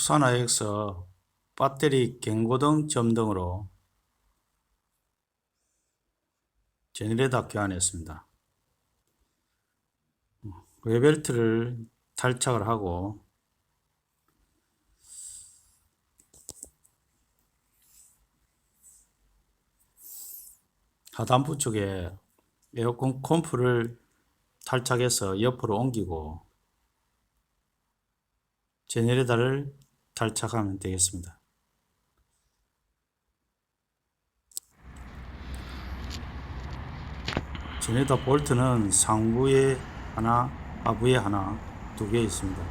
수산화액서 배터리 경고등 점 등으로 제네레이터 교환했습니다. 웨벨트를 탈착을 하고 하단부 쪽에 에어컨 콤프를 탈착해서 옆으로 옮기고 제네레이터를 탈착하면 되겠습니다. 제네레이터 볼트는 상부에 하나, 하부에 하나, 두 개 있습니다.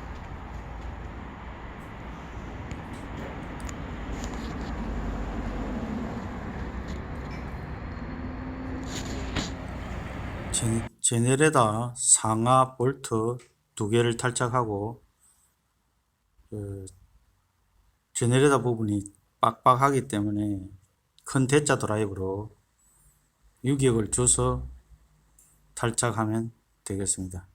제- 제네레이터 상하 볼트 두 개를 탈착하고 그 제네레이터 부분이 빡빡하기 때문에 큰 대자 드라이브로 유격을 줘서 탈착하면 되겠습니다.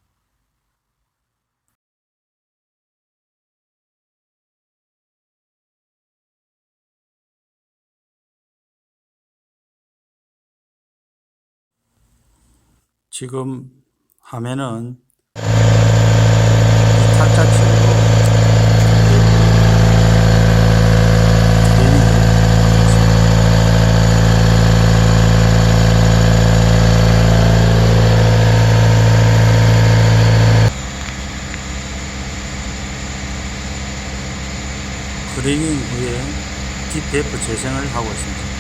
지금 화면은 이 탈착식으로 크리닝 후에 DPF 재생을 하고 있습니다.